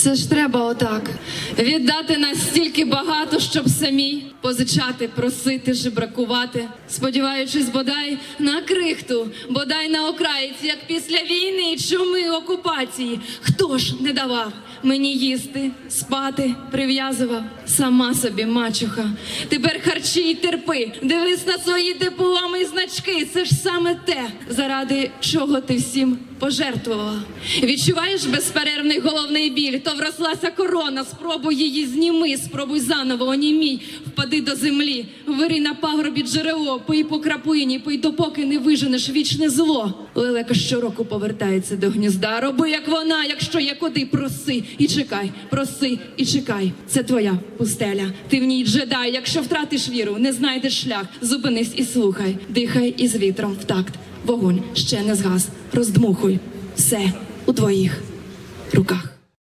Це ж треба отак. Віддати настільки багато, щоб самі позичати, просити, жебракувати, сподіваючись, бодай на крихту, бодай на окраїці, як після війни, чуми окупації. Хто ж не давав мені їсти, спати, прив'язував сама собі мачуха. Тепер харчі й терпи, дивись на свої дипломи і значки. Це ж саме те, заради чого ти всім пожертвувала. Відчуваєш безперервний головний біль, то врослася корона, спробуй її зніми, спробуй заново, онімій, впади до землі, вири на пагорбі джерело, пий по крапині, пий допоки не виженеш вічне зло. Лелека щороку повертається до гнізда. Роби, як вона, якщо є куди, проси і чекай, проси і чекай. Це твоя пустеля. Ти в ній джедай. Якщо втратиш віру, не знайдеш шлях. Зупинись і слухай, дихай із вітром в такт. Вогонь ще не згас. Роздмухуй все у твоїх руках.